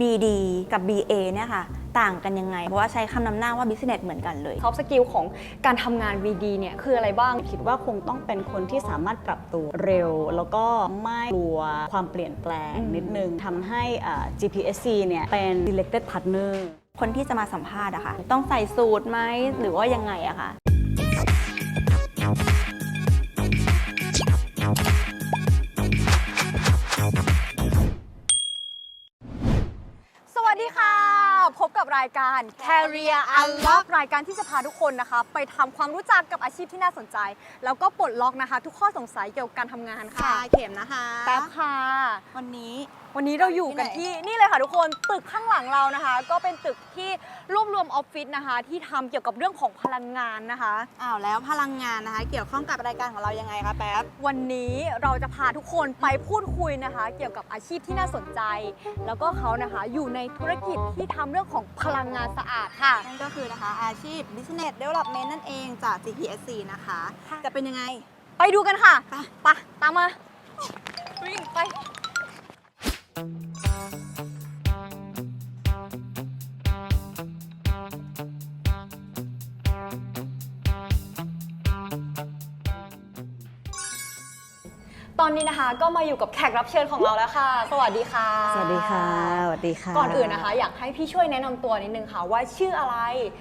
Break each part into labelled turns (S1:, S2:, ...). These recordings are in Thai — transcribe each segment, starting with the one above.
S1: BD กับ BA เนี่ยค่ะ ต่างกันยังไง เพราะว่าใช้คำนำหน้าว่า business เหมือนกันเลย
S2: ท็อปสกิลของการทำงาน VD เนี่ยคืออะไรบ้าง
S3: คิดว่าคงต้องเป็นคนที่สามารถปรับตัวเร็ว แล้วก็ไม่กลัวความเปลี่ยนแปลง
S2: อืม
S3: นิดนึงทำให้อ่า GPSC เนี่ยเป็น selected partner
S1: คนที่จะมาสัมภาษณ์อะค่ะ ต้องใส่สูตรไหมหรือว่ายังไงอะคะ
S2: รายการ Career Unlock รายการที่จะพาทุกคนนะคะ ไปทำความรู้จักกับอาชีพที่น่าสนใจ แล้วก็ปลดล็อกนะคะ ทุกข้อสงสัยเกี่ยวกับการทำงานค่ะ
S1: เข็มนะคะ
S2: แป๊บค่ะ
S1: วันนี้
S2: วันนี้เราอยู่กันที่นี่เลยค่ะทุกคนตึกข้างหลังเรานะคะ ก็เป็นตึกที่รวบรวมออฟฟิศนะคะ ที่ทำเกี่ยวกับเรื่องของพลังงานนะคะ
S1: อ้าวแล้วพลังงานนะคะ เกี่ยวข้องกับรายการของเรายังไงคะแป๊บ
S2: วันนี้เราจะพาทุกคนไปพูดคุยนะคะ เกี่ยวกับอาชีพที่น่าสนใจ แล้วก็เขานะคะอยู่ในธุรกิจที่ทำเรื่องของพลังงานสะอาดค่ะ
S1: นั่นก็คือนะคะอาชีพ business development นั่นเองจาก GPSC นะคะ
S2: ค่ะ
S1: จะเป็นยังไง
S2: ไปดูกันค่ะ
S1: ไป
S2: ไปตามมาวิ่งไป Música ตอนนี้นะคะก็มาอยู่กับแขกรับเชิญของเราแล้วค่ะ สวัสดีค่ะ
S3: สวัสดีค่ะ สวัสดีค่ะ
S2: ก่อนอื่นนะคะ อยากให้พี่ช่วยแนะนำตัวนิดนึงค่ะ ว่าชื่ออะไร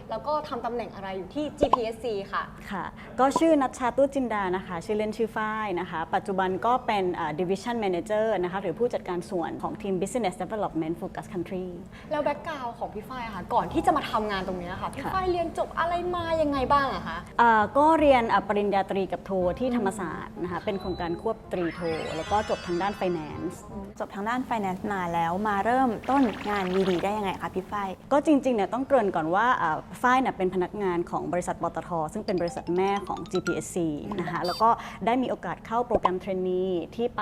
S2: แล้วก็ทำตำแหน่งอะไรอยู่ที่ GPSC ค่ะ
S3: ค่ะ ก็ชื่อนัชชาตุ้จินดานะคะ ชื่อเล่นชื่อฝ้ายนะคะ ปัจจุบันก็เป็นอ่า division manager นะคะ หรือผู้จัดการส่วนของทีม business development focus country
S2: แล้วแบ็กกราวของพี่ฝ้ายอะค่ะ ก่อนที่จะมาทำงานตรงเนี้ยค่ะ พี่
S3: ค่ะ
S2: ฝ้ายเรียนจบอะไรมายังไงบ้างอะคะ
S3: อ่าก็เรียนอ่าปริญญาตรีกับโทที่ธรรมศาสตร์นะคะ เป็นโครงการควบตรีโท แล้วก็จบทางด้าน finance
S1: จบทางด้าน finance มาแล้วมาเริ่มต้นงาน BD ได้ยังไงคะพี่ฝ้าย
S3: ก็จริงๆเนี่ยต้องเกริ่นก่อนว่าอ่าฝ้ายเนี่ยเป็นพนักงานของบริษัทปตท ซึ่งเป็นบริษัทแม่ของ GPSC นะคะแล้วก็ได้มีโอกาสเข้าโปรแกรมเทรนนีที่ไป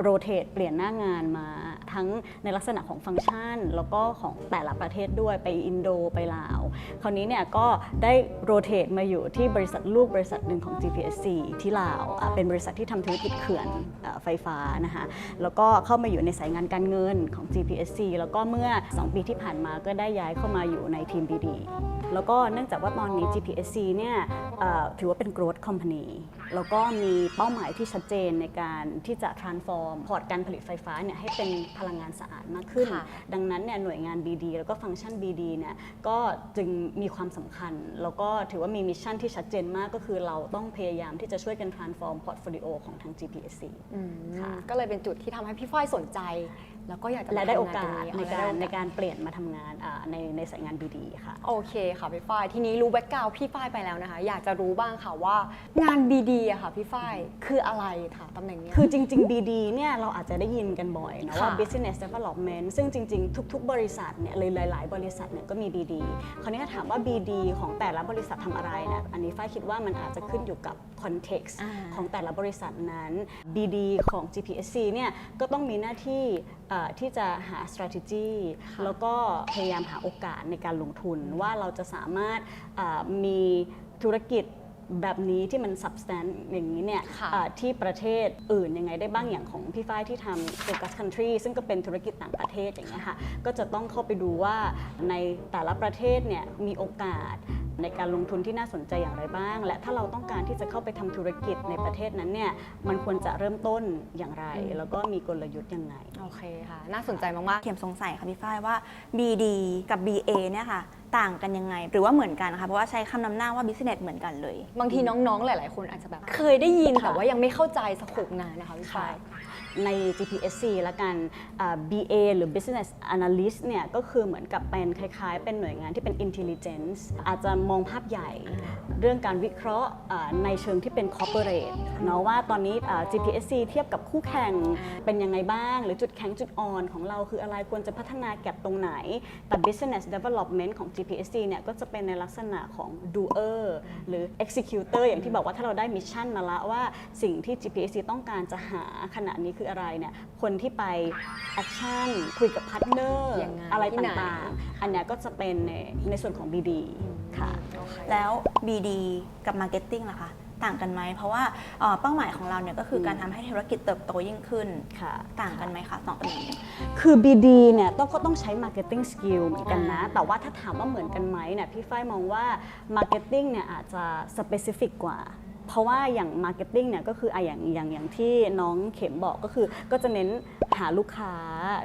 S3: โรเตทเปลี่ยนหน้างานมาทั้งในลักษณะของฟังก์ชัน แล้วก็ของแต่ละประเทศด้วยไปอินโดไปลาว คราวนี้เนี่ยก็ได้โรเตทมาอยู่ที่บริษัทลูกบริษัทหนึ่งของ GPSC ที่ลาวอ่าเป็นบริษัทที่ทำธุรกิจเขื่อนอ่าไฟฟ้านะคะแล้วก็เข้ามาอยู่ในสายงานการเงินของ GPSC แล้วก็เมื่อ 2 ปีที่ผ่านมาก็ได้ย้ายเข้ามาอยู่ในทีม BD แล้วก็เนื่องจากว่าตอนนี้ GPSC เนี่ยเอ่อถือว่าเป็น growth company แล้วก็มีเป้าหมายที่ชัดเจนในการที่จะ transform พอร์ตการผลิตไฟฟ้าเนี่ยให้เป็นพลังงานสะอาดมากขึ้น
S2: ค่ะ
S3: ดังนั้นเนี่ยหน่วยงาน BD แล้วก็ฟังก์ชัน BD เนี่ยก็จึงมีความสำคัญ แล้วก็ถือว่ามีมิชชั่นที่ชัดเจนมากก็คือเราต้องพยายามที่จะช่วยกัน transform portfolio ของทาง GPSC ค่ะ
S2: ก็เลยเป็นจุดที่ทำให้พี่ฝ้ายสนใจ แล้วก็อยากจะมา
S3: และได้โอ
S2: ทำง
S3: กาส
S2: ตง
S3: ใน
S2: และ
S3: กา
S2: ได้
S3: ร
S2: โอ
S3: ในการเปลี่ยนมาทำงานอ่าในในสายงาน BD ค่ะ
S2: โอเคค่ะพี่ฝ้ายทีนี้รู้แบ็กกราวพี่ฝ้ายไปแล้วนะคะ อยากจะรู้บ้างค่ะว่างาน BD อะค่ะพี่ฝ้ายคืออะไรค่ะตำแหน่งเนี้ย
S3: คือจริงๆ BD เนี่ยเราอาจจะได้ยินกันบ่อยนะ
S2: ค่ะ
S3: ว่า business development ซึ่งจริงๆ ทุก ๆ บริษัทเนี่ยเลยหลาย ๆ บริษัทเนี่ยก็มี BD คราวนี้ถ้าถามว่า BD ของแต่ละบริษัททำอะไรเนี่ยอันนี้ฝ้ายคิดว่ามันอาจจะขึ้นอยู่กับ context
S2: อ่า
S3: ของแต่ละบริษัทนั้น BD ของ GPSC เนี่ยก็ต้องมีหน้าที่เอ่อที่จะหา strategy
S2: ค่ะ
S3: แล้วก็พยายามหาโอกาสในการลงทุนว่าเราจะสามารถเอ่อมีธุรกิจแบบนี้ที่มัน substant อย่างนี้เนี่ย
S2: ค่ะ
S3: เอ่อที่ประเทศอื่นยังไงได้บ้างอย่างของพี่ฝ้ายที่ทำ Focus Country ซึ่งก็เป็นธุรกิจต่างประเทศอย่างเงี้ยค่ะก็จะต้องเข้าไปดูว่าในแต่ละประเทศเนี่ยมีโอกาส ในการลงทุนที่น่าสนใจอย่างไรบ้าง และถ้าเราต้องการที่จะเข้าไปทำธุรกิจในประเทศนั้นเนี่ยมันควรจะเริ่มต้นอย่างไร แล้วก็มีกลยุทธ์ยังไง
S2: โอเคค่ะ น่าสนใจมาก
S1: เข็มสงสัยค่ะพี่ฝ้ายว่า BD กับ BA เนี่ยค่ะต่างกันยังไง หรือว่าเหมือนกันคะเพราะว่าใช้คำนำหน้าว่า business เหมือนกันเลย
S2: ๆบางทีน้องๆ หลาย ๆ คนอาจจะแบบ เคยได้ยิน
S3: ค่ะ
S2: แต่ว่ายังไม่เข้าใจสโคปงานนะคะพี่ฝ้าย
S3: ใน GPSC ละกันอ่า BA หรือ Business Analyst เนี่ยก็คือเหมือนกับเป็นคล้ายๆ เป็นหน่วยงานที่เป็น intelligence อาจจะมองภาพใหญ่ เรื่องการวิเคราะห์อ่าในเชิงที่เป็น corporate เนาะว่าตอนนี้อ่า GPSC เทียบกับคู่แข่งเป็นยังไงบ้าง หรือจุดแข็งจุดอ่อนของเราคืออะไรควรจะพัฒนาแก็บตรงไหน แต่ Business Development ของ GPSC เนี่ยก็จะเป็นในลักษณะของ doer หรือ executor อย่างที่บอกว่าถ้าเราได้มิชชั่นมาแล้วว่าสิ่งที่ GPSC ต้องการจะหาขณะนี้คืออะไรเนี่ยคนที่ไป action คุยกับพาร์ทเนอร์
S2: ยังไง
S3: อะไร
S2: ที่ไหน
S3: ต่างๆ อันเนี้ยก็จะเป็นในในส่วนของ BD ค่ะ
S2: โอเค
S1: แล้ว BD กับ marketing ล่ะคะต่างกันไหมเพราะว่าเอ่อเป้าหมายของเราเนี่ยก็คือการทำให้ธุรกิจเติบโตยิ่งขึ้น
S3: ค่ะ
S1: ต่างกันไหมคะสองตำแหน่งนี้
S3: คือ BD เนี่ยต้องก็ต้องใช้ marketing skill เหมือนกันนะ แต่ว่าถ้าถามว่าเหมือนกันไหมเนี่ยพี่ฝ้ายมองว่า marketing เนี่ยอาจจะ specific กว่า เพราะว่าอย่างมาเก็ตติ้งเนี่ยก็คืออะอย่างอย่างอย่างที่น้องเข็มบอกก็คือก็จะเน้น หาลูกค้า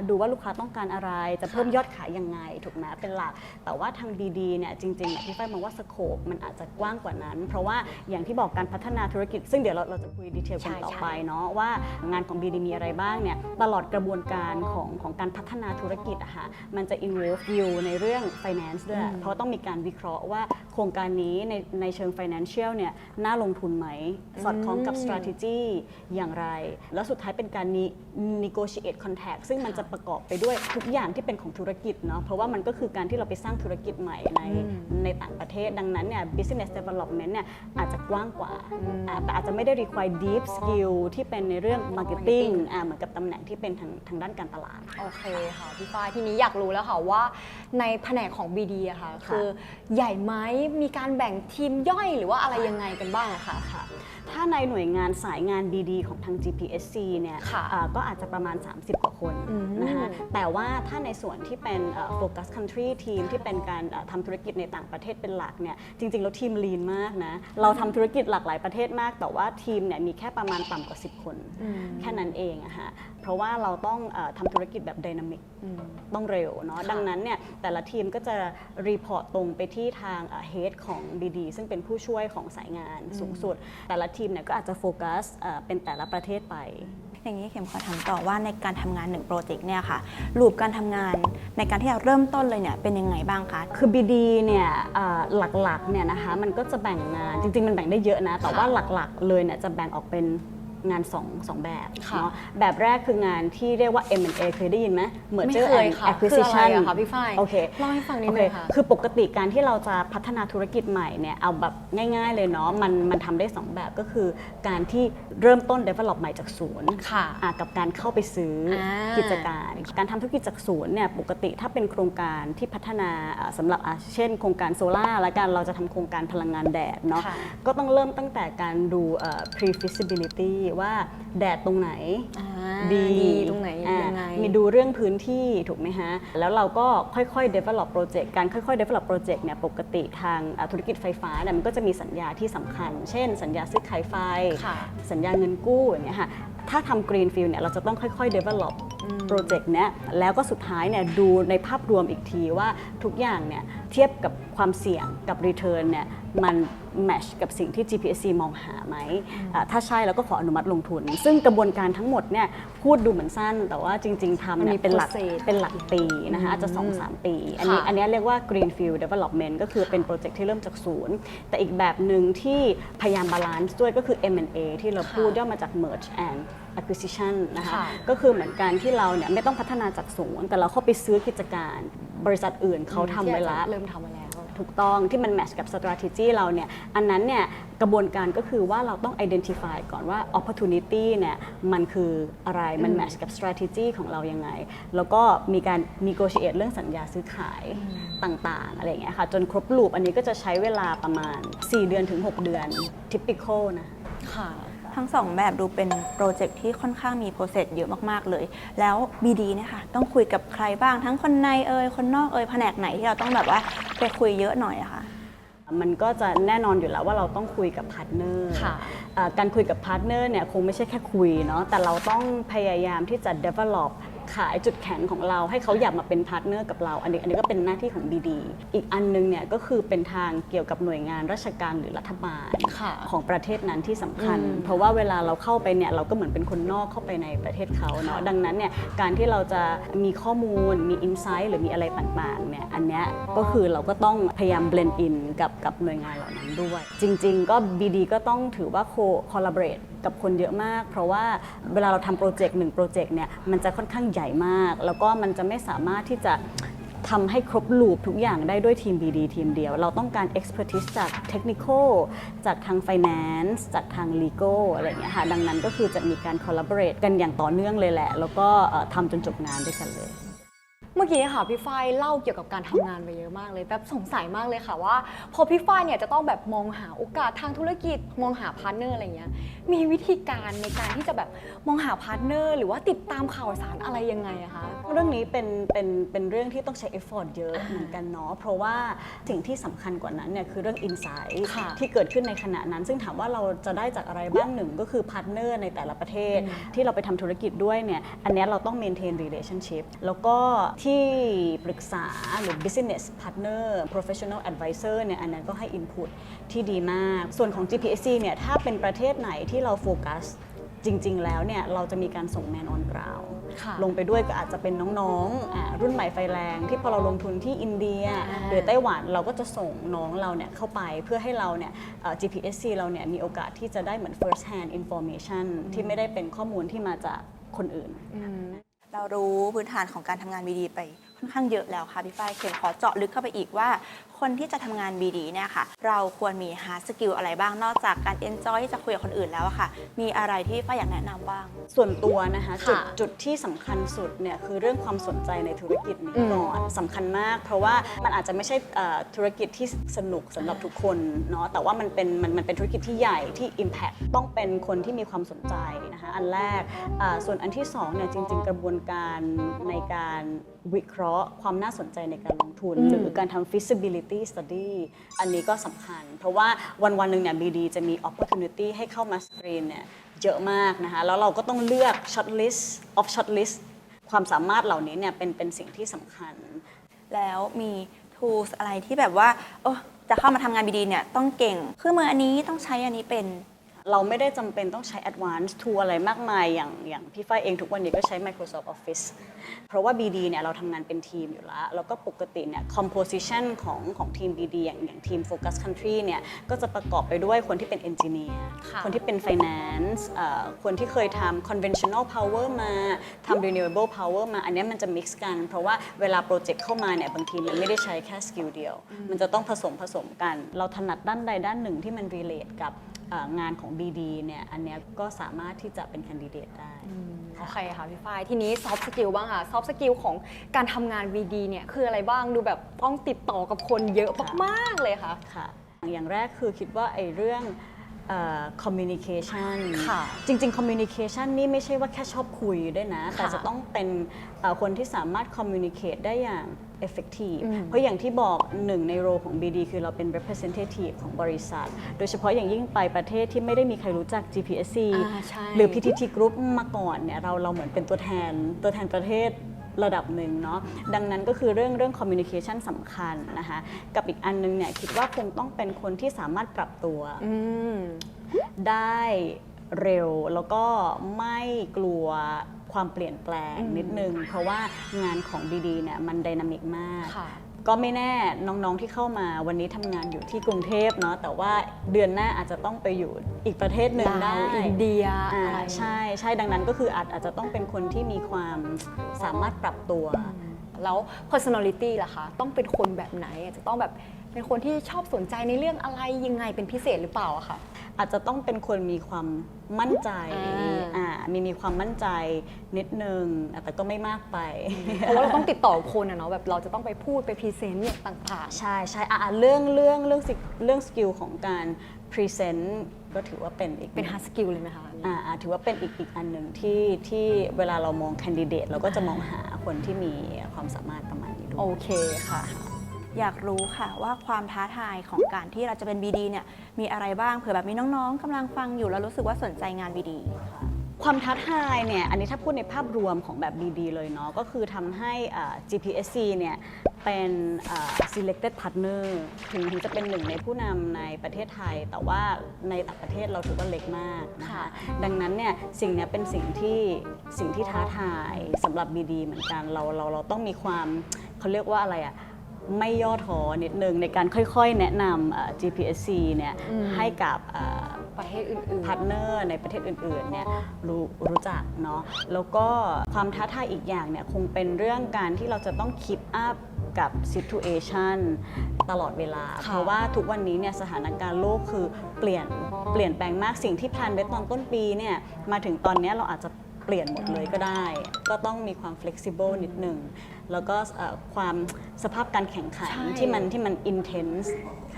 S3: ดูว่าลูกค้าต้องการอะไร จะเพิ่มยอดขายยังไงถูกไหมเป็นหลัก แต่ว่าทาง BD เนี่ยจริงๆเนี่ยพี่ฝ้ายมองว่าสโคปมันอาจจะกว้างกว่านั้น เพราะว่าอย่างที่บอกการพัฒนาธุรกิจ ซึ่งเดี๋ยวเราเราจะคุยดีเทลกันต่อไปเนาะว่างานของ BD มีอะไรบ้างเนี่ยตลอดกระบวนการของของการพัฒนาธุรกิจอะค่ะมันจะ involve you ในเรื่อง finance ด้วยเพราะต้องมีการวิเคราะห์ว่าโครงการนี้ในในเชิง financial เนี่ยน่าลงทุนไหม สอดคล้องกับ strategy อย่างไร แล้วสุดท้ายเป็นการ ne- negotiate contract ซึ่งมันจะประกอบไปด้วยทุกอย่างที่เป็นของธุรกิจเนาะเพราะว่ามันก็คือการที่เราไปสร้างธุรกิจใหม่ในในต่างประเทศดังนั้นเนี่ย business development เนี่ยอาจจะกว้างกว่าอ่าแต่อาจจะไม่ได้ require deep skill ที่เป็นในเรื่อง marketing อ่าเหมือนกับตำแหน่งที่เป็นทางทางด้านการตลาด
S2: โอเคค่ะพี่ฝ้ายทีนี้อยากรู้แล้วค่ะว่าในแผนกของ BD อะค่ะคือใหญ่ไหมมีการแบ่งทีมย่อยหรือว่าอะไรยังไงกันบ้างอะคะ
S3: ค่ะถ้าในหน่วยงานสายงาน BD ของทาง GPSC เนี่ย
S2: ค่ะ
S3: อ่าก็อาจจะประมาณ30 กว่าคน
S2: อืม
S3: นะคะแต่ว่าถ้าในส่วนที่เป็นโฟกัสคันทรีทีมที่เป็นการเอ่อทำธุรกิจในต่างประเทศเป็นหลักเนี่ยจริงๆ แล้วทีมลีนมากนะ เราทำธุรกิจหลากหลายประเทศมาก แต่ว่าทีมเนี่ยมีแค่ประมาณต่ำกว่า 10 คน แค่นั้นเองอะฮะเพราะว่าเราต้องเออทำธุรกิจแบบดินามิกต้องเร็วเนาะ
S2: ค่ะ
S3: ดังนั้นเนี่ยแต่ละทีมก็จะรีพอร์ตตรงไปที่ทางเฮดของ BD ซึ่งเป็นผู้ช่วยของสายงานสูงสุด แต่ละทีมเนี่ยก็อาจจะโฟกัสเอ่อเป็นแต่ละประเทศไป
S1: อย่างนี้เข็มขอถามต่อว่าในการทำงานหนึ่งโปรเจกต์เนี่ยค่ะรูปการทำงานในการที่เราเริ่มต้นเลยเนี่ยเป็นยังไงบ้างคะ
S3: คือ BD เนี่ยเอ่อหลักๆเนี่ยนะคะมันก็จะแบ่งงานจริงๆ มันแบ่งได้เยอะนะ แต่ว่าหลักๆเลยเนี่ยจะแบ่งออกเป็น งาน2สองแบบ
S2: ค่ะ
S3: เนาะแบบแรกคืองานที่เรียกว่า M&A เคยได้ยินไหม
S2: ไม่
S3: Merger
S2: เคย
S3: and
S2: ค่ะคืออะไร
S3: Acquisition
S2: อะคะพี่ฝ้าย
S3: โอเค
S2: เล่าให้ฟังนิด
S3: โอ
S2: นึ
S3: เค
S2: งค่ะ
S3: คือปกติการที่เราจะพัฒนาธุรกิจใหม่เนี่ย เอาแบบง่ายๆเลยเนาะ มันมันทำได้ 2 แบบก็คือการที่เริ่มต้น develop ใหม่จากศูนย์
S2: ค่ะ
S3: อะกับการเข้าไปซื้ออา กิจการ การทำธุรกิจจากศูนย์เนี่ย ปกติถ้าเป็นโครงการที่พัฒนาอะสำหรับอะเช่น โครงการโซล่าร์และการเราจะทำโครงการพลังงานแดดเนาะ
S2: ค่ะ
S3: ก็ต้องเริ่มตั้งแต่การดูเอ่อ pre feasibility ว่าแดดตรงไหน
S2: อ่า
S3: ดี
S2: ตรงไหน
S3: อะ
S2: ยังไง
S3: มีดูเรื่องพื้นที่ถูกไหมฮะ แล้วเราก็ค่อยๆ develop project การค่อยๆ develop project เนี่ยปกติทางอะธุรกิจไฟฟ้าเนี่ยมันก็จะมีสัญญาที่สำคัญ เช่น สัญญาซื้อขายไฟ
S2: ค่ะ
S3: สัญญาเงินกู้อย่างเงี้ยค่ะถ้าทำ greenfield เนี่ยเราจะต้องค่อยๆ develop โปรเจกต์เนี้ยแล้วก็สุดท้ายเนี่ยดูในภาพรวมอีกทีว่าทุกอย่างเนี่ยเทียบกับความเสี่ยงกับ return เนี่ยมัน match กับสิ่งที่ GPSC มองหาไหมอ่าถ้าใช่เราก็ขออนุมัติลงทุน ซึ่งกระบวนการทั้งหมดเนี่ยพูดดูเหมือนสั้น แต่ว่าจริง ๆทำ
S2: มัน
S3: เนี่
S2: มี
S3: ยเป็นหลัก
S2: process
S3: เป็นหลักปีนะคะอาจจะ 2-3 ปี อันนี้
S2: ค่ะ
S3: อันนี้เรียกว่า greenfield development ก็คือเป็นโปรเจกต์ที่เริ่มจากศูนย์ แต่อีกแบบหนึ่งที่พยายามบาลานซ์ด้วยก็คือ M&A ที่เราพูดย่อมาจาก merge and acquisition นะคะ
S2: ค่ะ
S3: ก็คือเหมือนกันที่เราเนี่ยไม่ต้องพัฒนาจากศูนย์ แต่เราเข้าไปซื้อกิจการ บริษัทอื่นเขาทำไว้แล้ว
S2: เริ่มทำมาแล้ว
S3: ถูกต้องที่มัน match กับ strategy เราเนี่ย อันนั้นเนี่ยกระบวนการก็คือว่าเราต้อง identify ก่อนว่า opportunity เนี่ยมันคืออะไร มัน match กับ strategy ของเรายังไง แล้วก็มีการ negotiate เรื่องสัญญาซื้อขายต่างๆ อะไรอย่างเงี้ยค่ะ จนครบลูปอันนี้ก็จะใช้เวลาประมาณ 4 เดือนถึง 6 เดือน typical นะ
S2: ค่ะ
S1: ทั้งสองแบบดูเป็นโปรเจกต์ที่ค่อนข้างมีโปรเซสเยอะมากๆเลย แล้ว BD เนี่ยค่ะต้องคุยกับใครบ้างทั้งคนในเอ่ยคนนอกเอ่ยแผนกไหนที่เราต้องแบบว่าไปคุยเยอะหน่อยอะค่ะ
S3: มันก็จะแน่นอนอยู่แล้วว่าเราต้องคุยกับพาร์ทเนอร์
S2: ค่ะ
S3: อ่าการคุยกับพาร์ทเนอร์เนี่ยคงไม่ใช่แค่คุยเนาะแต่เราต้องพยายามที่จะ develop ขายจุดแข็งของเราให้เขาอยากมาเป็นพาร์ทเนอร์กับเรา อันนี้อันนี้ก็เป็นหน้าที่ของ BD อีกอันนึงเนี่ยก็คือเป็นทางเกี่ยวกับหน่วยงานราชการหรือรัฐบาล
S2: ค่ะ
S3: ของประเทศนั้นที่สำคัญ
S2: อืม
S3: เพราะว่าเวลาเราเข้าไปเนี่ยเราก็เหมือนเป็นคนนอกเข้าไปในประเทศเขาเนาะ
S2: ค่ะ
S3: ดังนั้นเนี่ยการที่เราจะมีข้อมูลมีอินไซต์หรือมีอะไรต่างๆเนี่ยอันเนี้ยก็คือเราก็ต้องพยายาม blend in กับกับหน่วยงานเหล่านั้นด้วย จริง ๆ ก็ BD ก็ต้องถือว่า co collaborate กับคนเยอะมาก เพราะว่าเวลาเราทำโปรเจกต์หนึ่งโปรเจกต์เนี่ยมันจะค่อนข้างใหญ่มาก แล้วก็มันจะไม่สามารถที่จะทำให้ครบลูปทุกอย่างได้ด้วยทีม BD ทีมเดียว เราต้องการ expertise จาก technical จากทาง finance จากทาง legal อะไรอย่างเงี้ยค่ะดังนั้นก็คือจะมีการ collaborate กันอย่างต่อเนื่องเลยแหละ แล้วก็เอ่อทำจนจบงานด้วยกันเลย
S2: มื่อกี้ค่ะพี่ฝ้ายเล่าเกี่ยวกับการทำงานไปเยอะมากเลยแบบสงสัยมากเลยค่ะว่า พอพี่ฝ้ายเนี่ยจะต้องแบบมองหาโอกาสทางธุรกิจมองหาพาร์ทเนอร์อะไรเงี้ยมีวิธีการในการที่จะแบบมองหาพาร์ทเนอร์หรือว่าติดตามข่าวสารอะไรยังไงอะคะ
S3: เรื่องนี้เป็นเป็นเป็นเรื่องที่ต้องใช้ effort เยอะเหมือนกันเนาะเพราะว่าสิ่งที่สำคัญกว่านั้นเนี่ยคือเรื่อง insight
S2: ค่ะ
S3: ที่เกิดขึ้นในขณะนั้น ซึ่งถามว่าเราจะได้จากอะไรบ้างหนึ่งก็คือพาร์ทเนอร์ในแต่ละประเทศ ที่เราไปทำธุรกิจด้วยเนี่ยอันเนี้ยเราต้อง maintain relationship แล้วก็ที่ปรึกษาหรือ business partner professional advisor เนี่ยอันนั้นก็ให้ input ที่ดีมาก ส่วนของ GPSC เนี่ยถ้าเป็นประเทศไหนที่เราโฟกัสจริง ๆ แล้วเนี่ยเราจะมีการส่งแมนออนกราว
S2: ค่ะ
S3: ลงไปด้วยก็อาจจะเป็นน้องๆอ่ารุ่นใหม่ไฟแรง ที่พอเราลงทุนที่อินเดีย
S2: อ่า
S3: หรือไต้หวันเราก็จะส่งน้องเราเนี่ยเข้าไปเพื่อให้เราเนี่ยเอ่อ GPSC เราเนี่ยมีโอกาสที่จะได้เหมือน first hand information ที่ไม่ได้เป็นข้อมูลที่มาจากคนอื่น
S1: เรารู้พื้นฐานของการทำงาน BD ไปค่อนข้างเยอะแล้วค่ะพี่ฝ้ายเขียนขอเจาะลึกเข้าไปอีกว่า คนที่จะทำงาน BD เนี่ยค่ะ เราควรมี hard skill อะไรบ้างนอกจากการ enjoy ที่จะคุยกับคนอื่นแล้วอะค่ะ มีอะไรที่ฝ้ายอยากแนะนำบ้าง
S3: ส่วนตัวนะคะจุด
S2: ค่ะ
S3: จุดที่สำคัญสุดเนี่ยคือเรื่องความสนใจในธุรกิจนี้
S2: อืม
S3: ก่อนสำคัญมาก เพราะว่ามันอาจจะไม่ใช่เอ่อธุรกิจที่สนุกสำหรับทุกคนเนาะแต่ว่ามันเป็นมันมันเป็นธุรกิจที่ใหญ่ที่ Impact ต้องเป็นคนที่มีความสนใจนะคะอันแรกอ่าส่วนอันที่สองเนี่ยจริง ๆ กระบวนการในการวิเคราะห์ ความน่าสนใจในการลงทุน
S2: อืม
S3: หรือการทำ feasibility study อันนี้ก็สำคัญ เพราะว่าวันวันหนึ่งเนี่ย BD จะมี opportunity ให้เข้ามาสกรีนเนี่ยเยอะมากนะคะ แล้วเราก็ต้องเลือก short list of short list ความสามารถเหล่านี้เนี่ยเป็นเป็นสิ่งที่สำคัญ
S1: แล้วมี tools อะไรที่แบบว่าโอ้จะเข้ามาทำงานบีดีเนี่ยต้องเก่งเครื่องมืออันนี้ต้องใช้อันนี้เป็น
S3: เราไม่ได้จำเป็นต้องใช้ advanced tool อะไรมากมาย อย่างอย่างพี่ฝ้ายเองทุกวันนี้ก็ใช้ Microsoft Office เพราะว่า BD เนี่ยเราทำงานเป็นทีมอยู่แล้ว แล้วก็ปกติเนี่ย composition ของของทีม BD อย่างอย่างทีม Focus Country เนี่ยก็จะประกอบไปด้วยคนที่เป็น engineer
S2: ค่ะ
S3: คนที่เป็น finance เอ่อคนที่เคยทำ conventional power มาทำ renewable power มา อันเนี้ยมันจะ mix กัน เพราะว่าเวลาโปรเจกต์เข้ามาเนี่ยบางทีมันไม่ได้ใช้แค่สกิลเดียว มันจะต้องผสมผสมกัน เราถนัดด้านใดด้านหนึ่งที่มัน relate กับเอ่อ งานของ BD เนี่ยอันเนี้ยก็สามารถที่จะเป็น candidate ได้
S2: โอเคค่ะพี่ฝ้ายทีนี้ soft skill บ้างค่ะ soft skill ของการทำงาน VD เนี่ยคืออะไรบ้างดูแบบต้องติดต่อกับคนเยอะมากๆเลยค่ะ
S3: ค่ะ อย่างแรกคือคิดว่าไอ้เรื่อง เอ่อ communication
S2: ค่ะ
S3: จริงๆ communication นี่ไม่ใช่ว่าแค่ชอบคุยด้วยนะ แต่จะต้องเป็นเอ่อคนที่สามารถ communicate ได้อย่าง effective
S2: อืม
S3: เพราะอย่างที่บอกหนึ่งในโรของ BD คือเราเป็น representative ของบริษัท โดยเฉพาะอย่างยิ่งไปประเทศที่ไม่ได้มีใครรู้จัก GPSC
S2: อ่าใช่
S3: หรือ PTT Group มาก่อนเนี่ยเราเราเหมือนเป็นตัวแทนตัวแทนประเทศ ระดับหนึ่งเนาะดังนั้นก็คือเรื่องเรื่อง communication สำคัญนะคะกับอีกอันนึงเนี่ยคิดว่าคงต้องเป็นคนที่สามารถปรับตัว
S2: อืม
S3: ได้เร็วแล้วก็ไม่กลัวความเปลี่ยนแปลง
S2: อืม
S3: นิดนึง เพราะว่างานของ BD เนี่ยมันไดนามิกมาก
S2: ค่ะ
S3: ก็ไม่แน่น้องๆที่เข้ามาวันนี้ทำงานอยู่ที่กรุงเทพเนาะแต่ว่าเดือนหน้าอาจจะต้องไปอยู่อีกประเทศหนึ่ง
S2: ลา
S3: ได้
S2: วอินเดีย
S3: อ่า
S2: อะไร
S3: ใช่ใช่ดังนั้นก็คืออาจอาจจะต้องเป็นคนที่มีความสามารถปรับตัว
S2: แล้ว personality ล่ะคะ ต้องเป็นคนแบบไหนอาจจะต้องแบบ เป็นคนที่ชอบสนใจในเรื่องอะไรยังไงเป็นพิเศษหรือเปล่าอะคะ
S3: อาจจะต้องเป็นคนมีความมั่นใจ
S2: อ่า
S3: อ่ามีมีความมั่นใจนิดนึงแต่ก็ไม่มากไป
S2: เพราะว่าเราต้องติดต่อคนอะเนาะแบบเราจะต้องไปพูดไปพรีเซนต์อย่างต่าง
S3: ใช่ใช่อะอะเรื่องเรื่องเรื่องสิเรื่องสกิลของการพรีเซนต์ก็ถือว่าเป็นอีก
S2: ๆเป็น hard skill เลยไหมคะอันนี้
S3: อ่าอ่าถือว่าเป็นอีกอีกอันหนึ่งที่ที่เวลาเรามองแคนดิเดตเราก็จะมองหาคนที่มีความสามารถประมาณนี้ด้
S2: โอ
S3: วย
S2: เคค่ะ
S1: อยากรู้ค่ะว่าความท้าทายของการที่เราจะเป็น BD เนี่ยมีอะไรบ้างเผื่อแบบมีน้องๆกำลังฟังอยู่แล้วรู้สึกว่าสนใจงาน BD
S3: ความท้าทายเนี่ย อันนี้ถ้าพูดในภาพรวมของแบบ BD เลยเนาะ ก็คือทำให้อ่า GPSC เนี่ย เป็นอ่า selected partner ถึงถึงจะเป็นหนึ่งในผู้นำในประเทศไทย แต่ว่าในต่างประเทศเราถือว่าเล็กมากนะคะ
S2: ค่ะ
S3: ดังนั้นเนี่ยสิ่งเนี้ยเป็นสิ่งที่สิ่งที่ท้าทายสำหรับ BD เหมือนกัน เราเราเราต้องมีความเขาเรียกว่าอะไรอะ ไม่ย่อท้อนิดนึงในการค่อยๆ แนะนำอ่า GPSC เนี่ย
S2: อืม
S3: ให้กับอ่า
S2: ประเทศอื่น
S3: พาร์ทเนอร์ในประเทศอื่นๆเนี่ยรู้รู้จักเนาะแล้วก็ความท้าทายอีกอย่างเนี่ยคงเป็นเรื่องการที่เราจะต้องคิดอัพกับ situation ตลอดเวลา
S2: ค่ะ
S3: เพราะว่าทุกวันนี้เนี่ยสถานการณ์โลกคือเปลี่ยนเปลี่ยนแปลงมากสิ่งที่แพลนไว้ตอนต้นปีเนี่ยมาถึงตอนเนี้ยเราอาจจะเปปลี่ยนหมดเลยก็ได้ ก็ต้องมีความ flexible นิดหนึ่ง แล้วก็เอ่อความสภาพการแข่งขัน
S2: ใช่
S3: ที่มันที่มัน intense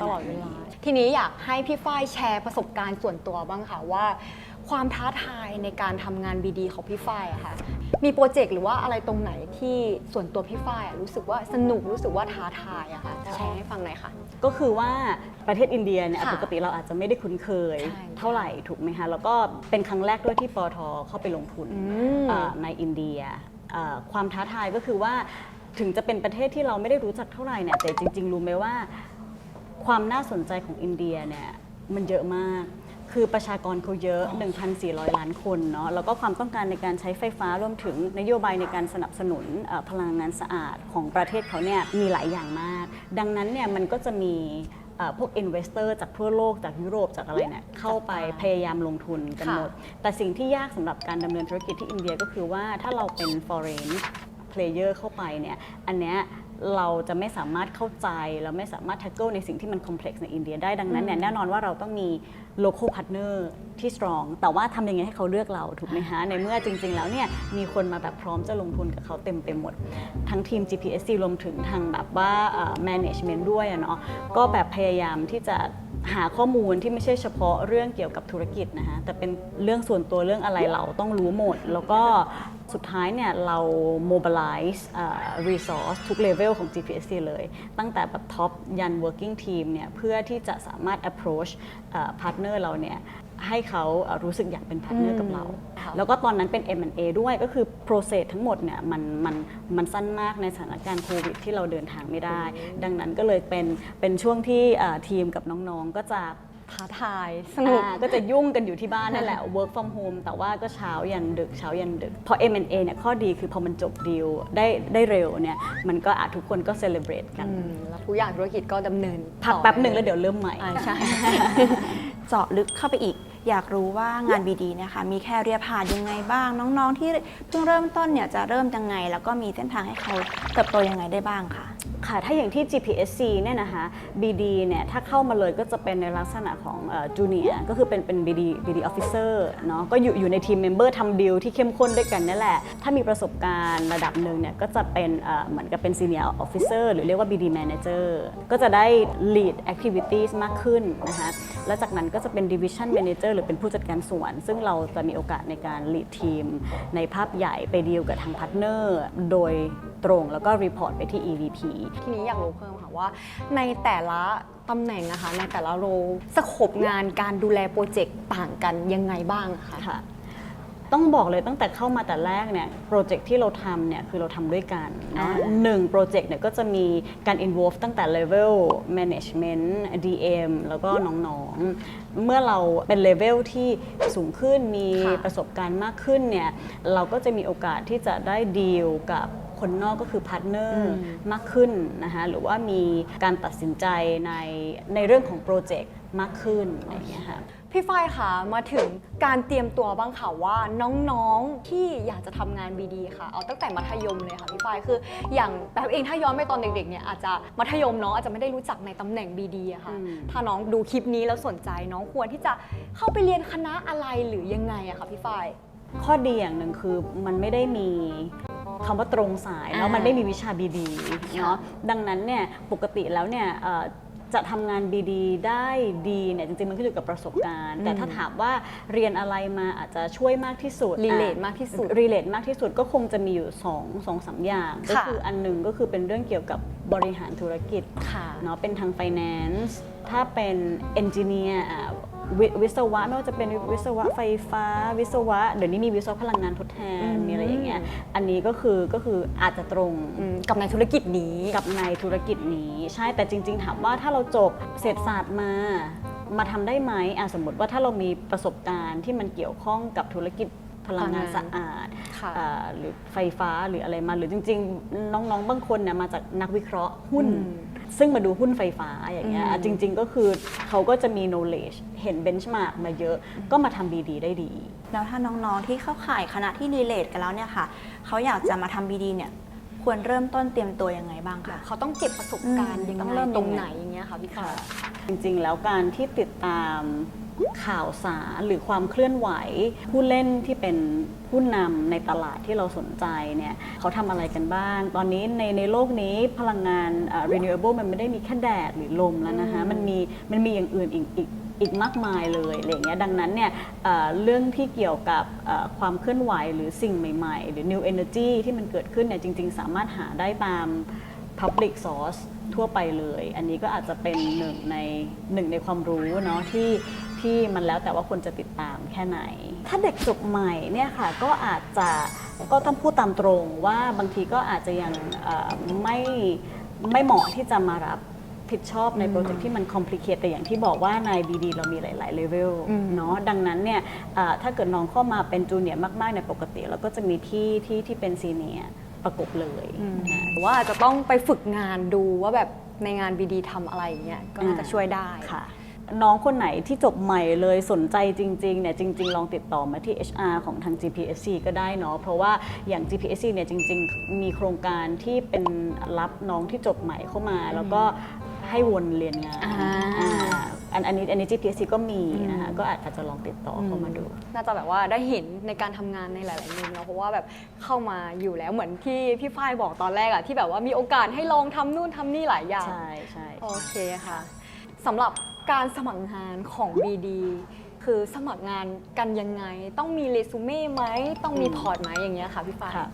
S3: ตลอดเวลา
S2: ทีนี้อยากให้พี่ฝ้ายแชร์ประสบการณ์ส่วนตัวบ้างค่ะว่า ความท้าทายในการทำงาน BD ของพี่ฝ้ายอะค่ะมีโปรเจกต์หรือว่าอะไรตรงไหนที่ส่วนตัวพี่ฝ้ายอะรู้สึกว่าสนุกรู้สึกว่าท้าทายอะค่ะแชร์ให้ฟังหน่อยค่ะ
S3: ก็คือว่าประเทศอินเดียเนี่ย
S2: ค่ะ
S3: ปกติเราอาจจะไม่ได้คุ้นเคย
S2: ใช่
S3: เท่าไหร่ถูกไหมคะแล้วก็เป็นครั้งแรกด้วยที่ปอทเข้าไปลงทุน
S2: ม
S3: เอ่อในอินเดียเอ่อความท้าทายก็คือว่าถึงจะเป็นประเทศที่เราไม่ได้รู้จักเท่าไหร่เนี่ยแต่จริง ๆ รู้ไหมว่า ความน่าสนใจของอินเดียเนี่ยมันเยอะมาก คือประชากรเขาเยอะ 1,400 ล้านคนเนาะ แล้วก็ความต้องการในการใช้ไฟฟ้ารวมถึงนโยบายในการสนับสนุนเอ่อพลังงานสะอาดของประเทศเขาเนี่ยมีหลายอย่างมาก ดังนั้นเนี่ยมันก็จะมีเอ่อพวก investor จากทั่วโลกจากยุโรปจากอะไรเนี่ยเข้าไปพยายามลงทุนกัน
S2: ค่ะ
S3: หมด แต่สิ่งที่ยากสำหรับการดำเนินธุรกิจที่อินเดียก็คือว่าถ้าเราเป็น foreign player เข้าไปเนี่ยอันเนี้ย เราจะไม่สามารถเข้าใจ เราไม่สามารถ tackle ในสิ่งที่มัน complex ในอินเดียได้ดังนั้นเนี่ยแน่นอนว่าเราต้องมี local partner ที่ strong แต่ว่าทำยังไงให้เขาเลือกเราถูกไหมฮะ ในเมื่อจริง ๆ แล้วเนี่ยมีคนมาแบบพร้อมจะลงทุนกับเขาเต็มไปหมด ทั้งทีม GPSC รวมถึงทางแบบว่าเอ่อ management ด้วยอะเนาะก็แบบพยายามที่จะหาข้อมูลที่ไม่ใช่เฉพาะเรื่องเกี่ยวกับธุรกิจนะคะแต่เป็นเรื่องส่วนตัวเรื่องอะไรเราต้องรู้หมด แล้วก็ สุดท้ายเนี่ยเรา mobilize เอ่อ resource ทุก level ของ GPSC เลย ตั้งแต่แบบ top ยัน working team เนี่ยเพื่อที่จะสามารถ approach เอ่อ partner เราเนี่ยให้เขาเอ่อรู้สึกอยากเป็นพาร์ทเนอร์กับเรา
S2: ค่ะ
S3: แล้วก็ตอนนั้นเป็น M&A ด้วยก็คือ process ทั้งหมดเนี่ยมันมันมันสั้นมากในสถานการณ์โควิดที่เราเดินทางไม่ได้ ดังนั้นก็เลยเป็นเป็นช่วงที่เอ่อทีมกับน้องๆก็จะ
S2: ท้าทายสนุก
S3: อ่าก็จะยุ่งกันอยู่ที่บ้านนั่นแหละ work from home แต่ว่าก็เช้ายันดึกเช้ายันดึกพอ M&A เนี่ยข้อดีคือพอมันจบดีลได้ได้เร็วเนี่ยมันก็อาจทุกคนก็ celebrate กัน
S2: อืมแล้วทุกอย่างธุรกิจก็ดำเนิน
S3: พัก
S2: ต่อ
S3: แป๊บหนึ่งแล้วเดี๋ยวเริ่มใหม่
S2: อ่าใช่
S1: เจาะลึกเข้าไปอีก อยากรู้ว่างาน BD เนะคะมีแค่เรียผ่านยังไงบ้าง น้องๆ ที่เพิ่งเริ่มต้นเนี่ยจะเริ่มยังไง แล้วก็มีเส้นทางให้เขาเติบโตยังไงได้บ้างค่ะ
S3: ค่ะ ถ้าอย่างที่ GPSC เนี่ยนะคะ BD เนี่ยถ้าเข้ามาเลยก็จะเป็นในลักษณะของจูเนียก็คือเป็นเป็น BD BD Officer เนาะก็อยู่อยู่ในทีมเมมเบอร์ทำดีลที่เข้มข้นด้วยกันนั่นแหละ ถ้ามีประสบการณ์ระดับหนึ่งเนี่ยก็จะเป็นเอ่อเหมือนกับเป็น Senior Officer หรือเรียกว่า BD Manager ก็จะได้ lead activities มากขึ้นนะคะแล้วจากนั้นก็จะเป็น Division Manager หรือเป็นผู้จัดการส่วน ซึ่งเราจะมีโอกาสในการ lead ทีม ในภาพใหญ่ไปดีลกับทางพาร์ทเนอร์โดยตรงแล้วก็ report ไปที่ EVP
S2: ทีนี้อยากรู้เพิ่มค่ะว่า ในแต่ละตำแหน่งนะคะในแต่ละโรลสโคปงานการดูแลโปรเจกต์ต่างกันยังไงบ้างอะคะ
S3: ค่ะ ต้องบอกเลยตั้งแต่เข้ามาแต่แรกเนี่ยโปรเจกต์ที่เราทำเนี่ยคือเราทำด้วยกันเนาะ
S2: อ่า
S3: หนึ่งโปรเจกต์เนี่ยก็จะมีการ involve ตั้งแต่ level management DM แล้วก็น้องๆ เมื่อเราเป็น level ที่สูงขึ้นมี
S2: ค่ะ
S3: ประสบการณ์มากขึ้นเนี่ยเราก็จะมีโอกาสที่จะได้ดีลกับ คนนอกก็คือพาร์ทเนอร์มากขึ้นนะคะหรือว่ามีการตัดสินใจในในเรื่องของโปรเจกต์มากขึ้นอะไรอย่างเงี้ยค่ะ
S2: พี่ฝ้ายคะมาถึงการเตรียมตัวบ้างค่ะว่าน้องๆที่อยากจะทำงาน BD ค่ะ เอาตั้งแต่มัธยมเลยค่ะพี่ฝ้ายคือ อย่างแบบเองถ้าย้อนไปตอนเด็กๆเนี่ยอาจจะมัธยมเนาะอาจจะไม่ได้รู้จักในตำแหน่ง BD อะค่ะ
S3: อืม
S2: ถ้าน้องดูคลิปนี้แล้วสนใจน้องควรที่จะเข้าไปเรียนคณะอะไรหรือยังไงอะคะพี่ฝ้าย
S3: ข้อดีอย่างหนึ่งคือมันไม่ได้มี คำว่าตรงสายแล้วมันไม่มีวิชาบีดีเนาะดังนั้นเนี่ยปกติแล้วเนี่ยเอ่อจะทำงาน BD ได้ดีเนี่ยจริงๆ มันขึ้นอยู่กับประสบการณ์ แต่ถ้าถามว่าเรียนอะไรมาอาจจะช่วยมากที่สุด
S2: relate มากที่สุด
S3: รีเลทมากที่สุดก็คงจะมีอยู่2องสองสามอย่าง ก็
S2: ค่ะ
S3: คืออันหนึ่งก็คือเป็นเรื่องเกี่ยวกับบริหารธุรกิจ
S2: ค่ะ
S3: เนาะเป็นทาง finance ถ้าเป็นเอนจิเนียร์ วิวิศวะไม่ว่าจะเป็นวิศวะไฟฟ้า วิศวะ เดี๋ยวนี้มีวิศวะพลังงานทดแทน
S2: อืม
S3: มีอะไรอย่างเงี้ยอันนี้ก็คือก็คืออาจจะตรง
S2: อืมกับในธุรกิจนี้
S3: กับในธุรกิจนี้ใช่แต่จริง ๆ ถามว่าถ้าเราจบเศรษฐศาสตร์มามาทำได้ไหมอะสมมติว่าถ้าเรามีประสบการณ์ที่มันเกี่ยวข้องกับธุรกิจพลังงานสะอาด
S2: ค่ะ
S3: อ่าหรือไฟฟ้าหรืออะไรมา หรือจริง ๆ น้องๆบางคนเนี่ยมาจากนักวิเคราะห์หุ้น
S2: อืม
S3: ซึ่งมาดูหุ้นไฟฟ้าอย่างเงี้ย
S2: อืม
S3: อะจริง ๆ ก็คือเขาก็จะมี knowledge เห็น benchmark มาเยอะก็มาทำ BD ได้ดี
S1: แล้วถ้าน้องๆที่เข้าข่ายคณะที่รีเลทกันแล้วเนี่ยค่ะเขาอยากจะมาทำ BD เนี่ยควรเริ่มต้นเตรียมตัวยังไงบ้างคะ
S2: เขาต้องเก็บประสบการณ์
S1: อืม
S2: ยัง
S1: ต้อง
S2: ไง
S1: เริ่ม
S2: ตรง
S1: ยังไง
S2: ไหนอย่างเงี้ยค่ะพี่ฝ้าย
S3: จริงๆ แล้วการที่ติดตาม ข่าวสารหรือความเคลื่อนไหว ผู้เล่นที่เป็นผู้นำในตลาดที่เราสนใจเนี่ยเขาทำอะไรกันบ้าง ตอนนี้ในในโลกนี้พลังงานเอ่อ renewable มันไม่ได้มีแค่แดดหรือลมแล้วนะคะมันมีมันมีอย่างอื่นอีกอีกอีกมากมายเลยอะไรอย่างเงี้ยดังนั้นเนี่ยเอ่อเรื่องที่เกี่ยวกับเอ่อความเคลื่อนไหวหรือสิ่งใหม่ๆ หรือ new energy ที่มันเกิดขึ้นเนี่ยจริง ๆ สามารถหาได้ตาม Public Source ทั่วไปเลย อันนี้ก็อาจจะเป็นหนึ่งในหนึ่งในความรู้เนาะที่ ที่มันแล้วแต่ว่าคนจะติดตามแค่ไหน ถ้าเด็กจบใหม่เนี่ยค่ะก็อาจจะก็ต้องพูดตามตรงว่าบางทีก็อาจจะยังเอ่อไม่ไม่เหมาะที่จะมารับผิดชอบในโปรเจกต์ที่มันคอมพลีเคทแต่อย่างที่บอกว่าใน BD เรามีหลาย ๆ เลเวลเนาะดังนั้นเนี่ยเอ่อถ้าเกิดน้องเข้ามาเป็นจูเนียร์มาก ๆ ในปกติ เราก็จะมีที่ที่ที่เป็นซีเนียร์ประกบเลยนะ
S2: หรือว่าอาจจะต้องไปฝึกงานดูว่าแบบในงานบีดีทำอะไรอย่างเงี้ยก็น่าจะช่วยได้
S3: ค่ะ น้องคนไหนที่จบใหม่เลยสนใจจริงๆเนี่ยจริง ๆ ลองติดต่อมาที่ HR ของทาง GPSC ก็ได้เนาะเพราะว่าอย่าง GPSC เนี่ยจริง ๆ มีโครงการที่เป็นรับน้องที่จบใหม่เข้ามา แล้วก็ให้วนเรียนงาน
S2: อ่า
S3: อ่าอันอันนี้อันนี้ GPSC ก็มีนะคะก็อาจจะลองติดต่อเข้ามาดู
S2: น่าจะแบบว่าได้เห็นในการทำงานในหลาย ๆ มุมเนาะเพราะว่าแบบเข้ามาอยู่แล้วเหมือนที่พี่ฝ้ายบอกตอนแรกอะที่แบบว่ามีโอกาสให้ลองทำนู่นทำนี่หลายอย่าง
S3: ใช่ใช่
S2: โอเคค่ะสำหรับ การสมัครงานของ BD คือสมัครงานกันยังไง ต้องมีเรซูเม่ไหม ต้องมีพอร์ตไหมอย่างเงี้ยค่ะพี่ฟ้า
S3: ค่ะ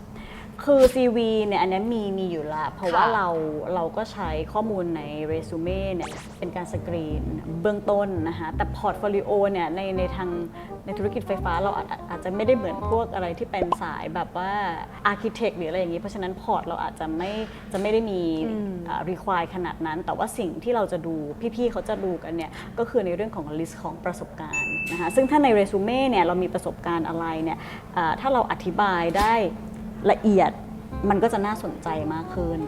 S3: คือ CV เนี่ยอันนี้มีมีอยู่ละเพราะว่า
S2: ค่ะ
S3: เราเราก็ใช้ข้อมูลในเรซูเม่เนี่ยเป็นการสกรีนเบื้องต้นนะคะแต่พอร์ตโฟลิโอเนี่ยในในทางในธุรกิจไฟฟ้าเราอาจอาจจะไม่ได้เหมือนพวกอะไรที่เป็นสายแบบว่าอาร์เคเต็กหรืออะไรอย่างนี้ เพราะฉะนั้นพอร์ตเราอาจจะไม่จะไม่ได้มีรีควายขนาดนั้น แต่ว่าสิ่งที่เราจะดูพี่ๆเขาจะดูกันเนี่ยก็คือในเรื่องของลิสต์ของประสบการณ์นะคะซึ่งถ้าในเรซูเม่เนี่ยเรามีประสบการณ์อะไรเนี่ยอ่าถ้าเราอธิบายได้ ละเอียดมันก็จะน่าสนใจมากขึ้น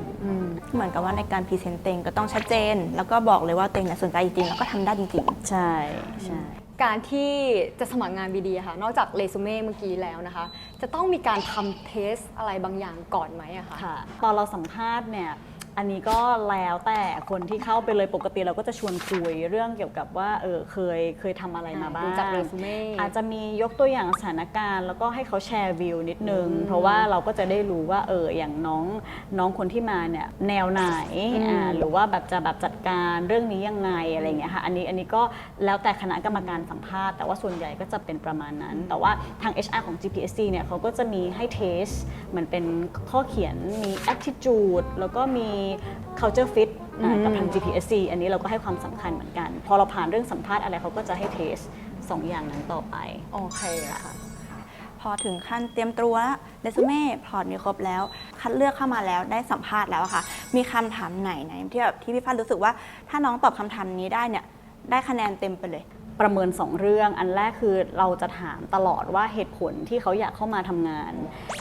S1: เหมือนกับว่าในการพรีเซนต์เต็งก็ต้องชัดเจน แล้วก็บอกเลยว่าเต็งเนี่ยสนใจจริงๆ แล้วก็ทำได้จริง
S3: ใช่ใช่
S2: การที่จะสมัครงาน BD อะค่ะ นอกจากเรซูเม่เมื่อกี้แล้วนะคะ จะต้องมีการทำเทสอะไรบางอย่างก่อนไหมอะคะ
S3: ค่ะตอนเราสัมภาษณ์เนี่ย อันนี้ก็แล้วแต่คนที่เข้าไปเลยปกติเราก็จะชวนคุยเรื่องเกี่ยวกับว่าเออเคยเคยทำอะไรมาบ้าง
S2: ดูจากเรซูเม่
S3: อาจจะมียกตัวอย่างสถานการณ์ แล้วก็ให้เขาแชร์วิวนิดนึง เพราะว่าเราก็จะได้รู้ว่าเอออย่างน้องน้องคนที่มาเนี่ยแนวไหนอ่าหรือว่าแบบจะแบบจัดการเรื่องนี้ยังไงอะไรอย่างเงี้ยค่ะอันนี้อันนี้ก็แล้วแต่คณะกรรมการสัมภาษณ์แต่ว่าส่วนใหญ่ก็จะเป็นประมาณนั้น แต่ว่าทาง HR ของ GPSC เนี่ยเขาก็จะมีให้เทสเหมือนเป็นข้อเขียนมี attitude แล้วก็มี culture fit อ่ากับทาง GPSC อันนี้เราก็ให้ความสำคัญเหมือนกัน พอเราผ่านเรื่องสัมภาษณ์อะไรเขาก็จะให้เทสสองอย่างนั้นต่อไป
S2: โอเคอะค่ะ
S1: ๆพอถึงขั้นเตรียมตัวแล้วเรซูเม่พอร์ตมีครบแล้ว คัดเลือกเข้ามาแล้วได้สัมภาษณ์แล้วอะค่ะ มีคำถามไหนไหนที่แบบที่พี่ฟ้ารู้สึกว่า ถ้าน้องตอบคำถามนี้ได้เนี่ยได้คะแนนเต็มไปเลย
S3: ประเมิน 2 เรื่อง อันแรกคือเราจะถามตลอดว่าเหตุผลที่เขาอยากเข้ามาทำงาน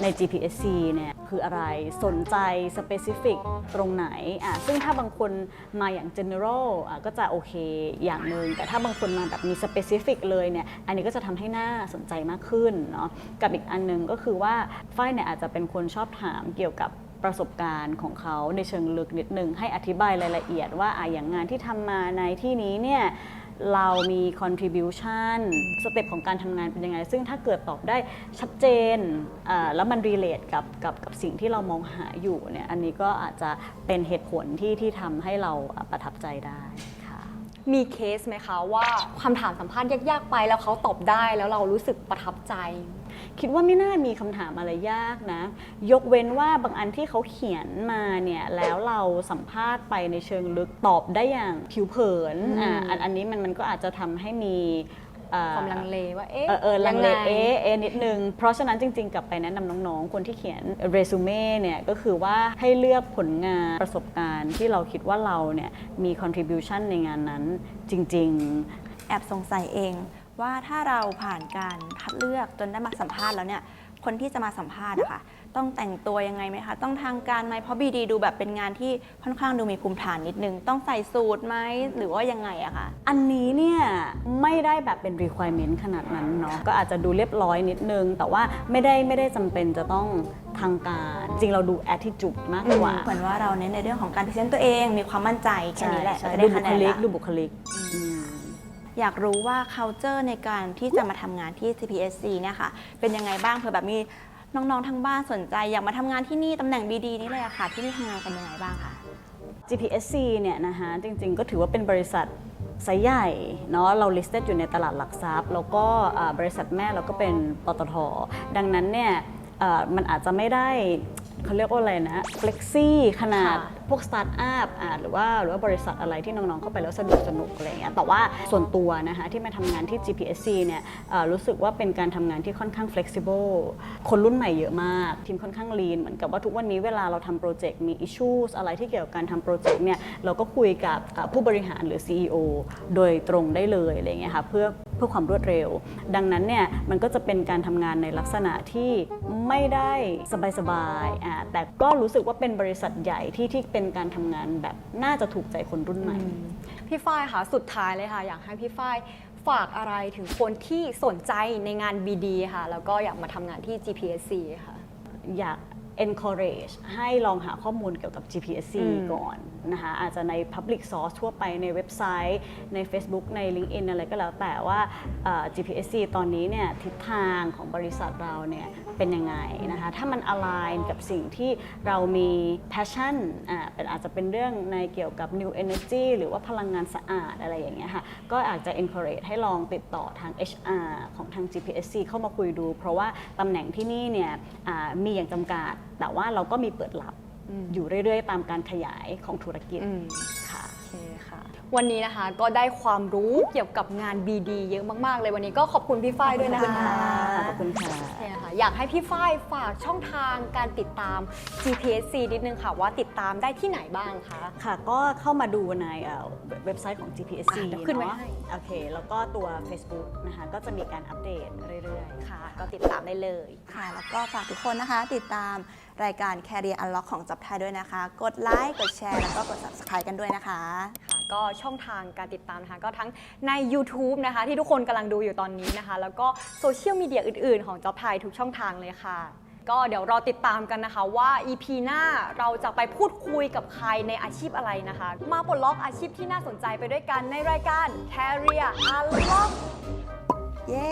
S3: ใน GPSC เนี่ยคืออะไรสนใจ specific ตรงไหนอะซึ่งถ้าบางคนมาอย่าง general อะก็จะโอเคอย่างหนึ่งแต่ถ้าบางคนมาแบบมี specific เลยเนี่ยอันนี้ก็จะทำให้หน่าสนใจมากขึ้นเนาะกับอีกอันหนึงก็คือว่าฝ้ายเนี่ยอาจจะเป็นคนชอบถามเกี่ยวกับ ประสบการณ์ของเขาในเชิงลึกนิดนึงให้อธิบายรายละเอียดว่าอะอย่างงานที่ทำมาในที่นี้เนี่ยเรามี contribution สเต็ปของการทำงานเป็นยังไง ซึ่งถ้าเกิดตอบได้ชัดเจน แล้วมัน relate กับกับกับสิ่งที่เรามองหาอยู่เนี่ย อันนี้ก็อาจจะเป็นเหตุผลที่ที่ทำให้เราประทับใจได้
S2: มีเคสไหมคะว่าคำถามสัมภาษณ์ยากๆไปแล้วเขาตอบได้แล้วเรารู้สึกประทับใจ
S3: คิดว่าไม่น่ามีคำถามอะไรยากนะ ยกเว้นว่าบางอันที่เขาเขียนมาเนี่ยแล้วเราสัมภาษณ์ไปในเชิงลึกตอบได้อย่างผิวเผินอ่าอันอันนี้มันมันก็อาจจะทำให้มี
S2: ความลังเลว่าเอ๊ะ
S3: เออเออลังเล
S2: ยังไง
S3: เอ๊ะเอ๊ะนิดนึง เพราะฉะนั้นจริง ๆ กลับไปแนะนำน้องๆ คนที่เขียนเรซูเม่เนี่ยก็คือว่าให้เลือกผลงานประสบการณ์ที่เราคิดว่าเราเนี่ยมี contribution ในงานนั้นจริง ๆ
S1: แอบสงสัยเอง ว่าถ้าเราผ่านการคัดเลือกจนได้มาสัมภาษณ์แล้วเนี่ยคนที่จะมาสัมภาษณ์อะค่ะ ต้องแต่งตัวยังไงไหมคะ ต้องทางการไหมเพราะบีดีดูแบบเป็นงานที่ค่อนข้างดูมีภูมิฐานนิดนึง ต้องใส่สูทไหมหรือว่ายังไงอะคะ
S3: อันนี้เนี่ยไม่ได้แบบเป็น requirement ขนาดนั้นเนาะก็อาจจะดูเรียบร้อยนิดนึง แต่ว่าไม่ได้ไม่ได้จำเป็นจะต้องทางการ จริงเราดู attitude มากกว่า
S1: เหมือนว่าเราเน้นในเรื่องของการพรีเซนต์ตัวเอง มีความมั่นใจแค่นี้แหละ
S3: ใช่
S1: เราจะ
S3: ดู
S1: ได้
S3: บุ
S1: คะแน
S3: คนลิก
S1: ละ
S3: ดูบุคลิกอืม
S1: อยากรู้ว่า culture ในการที่จะมาทำงานที่ CPSC เนี่ยค่ะ เป็นยังไงบ้างเผื่อแบบมี น้องๆทางบ้านสนใจอยากมาทำงานที่นี่ตำแหน่ง BD นี่เลยอะค่ะ ที่นี่ทำงานกันยังไงบ้างคะ
S3: GPSC เนี่ยนะคะจริงๆ ก็ถือว่าเป็นบริษัทไซส์ใหญ่เนาะเรา listed อยู่ในตลาดหลักทรัพย์ แล้วก็อ่าบริษัทแม่เราก็เป็นปตท ดังนั้นเนี่ยเอ่อมันอาจจะไม่ได้เขาเรียกว่าอะไรนะ flexi ขนาด
S2: ค่ะ
S3: พวกสตาร์ทอัพหรือว่าหรือว่าบริษัทอะไรที่น้องๆเข้าไปแล้วสนุกสนุกอะไรเงี้ยแต่ว่าส่วนตัวนะคะที่มาทำงานที่ GPSC เนี่ยรู้สึกว่าเป็นการทำงานที่ค่อนข้าง flexible คนรุ่นใหม่เยอะมาก ทีมค่อนข้าง lean เหมือนกับว่าทุกวันนี้เวลาเราทำโปรเจกต์มี issues อะไรที่เกี่ยวกับการทำโปรเจกต์เนี่ยเราก็คุยกับผู้บริหารหรือ CEO โดยตรงได้เลยอะไรเงี้ยค่ะเพื่อเพื่อความรวดเร็ว ดังนั้นเนี่ยมันก็จะเป็นการทำงานในลักษณะที่ไม่ได้สบายๆแต่ก็รู้สึกว่าเป็นบริษัทใหญ่ที่ที่เป็นการทำงานแบบน่าจะถูกใจคนรุ่นใหม่
S2: พี่ฝ้ายค่ะสุดท้ายเลยค่ะ อยากให้พี่ฝ้ายฝากอะไรถึงคนที่สนใจในงาน BD ค่ะ แล้วก็อยากมาทำงานที่ GPSC ค่ะ
S3: อยาก encourage ให้ลองหาข้อมูลเกี่ยวกับ GPSC
S2: อืม
S3: ก่อนนะคะอาจจะใน public source ทั่วไปในเว็บไซต์ใน Facebook ใน LinkedIn อะไรก็แล้วแต่ว่า GPSC ตอนนี้เนี่ยทิศทางของบริษัทเราเนี่ยเป็นยังไงนะคะถ้ามัน align กับสิ่งที่เรามี passion อ่าเป็นอาจจะเป็นเรื่องในเกี่ยวกับ new energy หรือว่าพลังงานสะอาดอะไรอย่างเงี้ยค่ะก็อาจจะ encourage ให้ลองติดต่อทาง HR ของทาง GPSC เข้ามาคุยดู เพราะว่าตำแหน่งที่นี่เนี่ยมีอย่างจำกัดแต่ว่าเราก็มีเปิดรับ อยู่เรื่อยๆ ตามการขยายของธุรกิจ
S2: อืม
S3: ค่ะ
S2: โอเคค่ะวันนี้นะคะก็ได้ความรู้เกี่ยวกับงาน BD เยอะมาก ๆ เลยวันนี้ก็ขอบคุณพี่ฝ้ายด้วยนะคะ
S3: ขอบคุณค่ะ
S2: โอเคค่ะ อยากให้พี่ฝ้ายฝากช่องทางการติดตาม GPSC นิดนึงค่ะ ว่าติดตามได้ที่ไหนบ้างคะ
S3: ค่ะ ก็เข้ามาดูในเอ่อเว็บไซต์ของ GPSC
S2: อะเดี๋ยวขึ้นไว้
S3: เนาะ
S2: ให้
S3: โอเค แล้วก็ตัว Facebook นะคะ ก็จะมีการอัปเดตเรื่อย ๆ
S2: ค่ะ ก็ติดตามได้เลย
S1: ค่ะ แล้วก็ฝากทุกคนนะคะติดตาม รายการ Career Unlock ของจับไทยด้วยนะคะ กดไลค์กดแชร์แล้วก็กด subscribe กันด้วยนะคะ
S2: ค่ะก็ช่องทางการติดตามนะคะก็ทั้งใน YouTube นะคะ ที่ทุกคนกำลังดูอยู่ตอนนี้นะคะ แล้วก็โซเชียลมีเดียอื่นๆ ของจ็อบไทยทุกช่องทางเลยค่ะ ก็เดี๋ยวรอติดตามกันนะคะว่า EP หน้าเราจะไปพูดคุยกับใครในอาชีพอะไรนะคะ มาปลดล็อกอาชีพที่น่าสนใจไปด้วยกันในรายการ Career Unlock
S1: เย้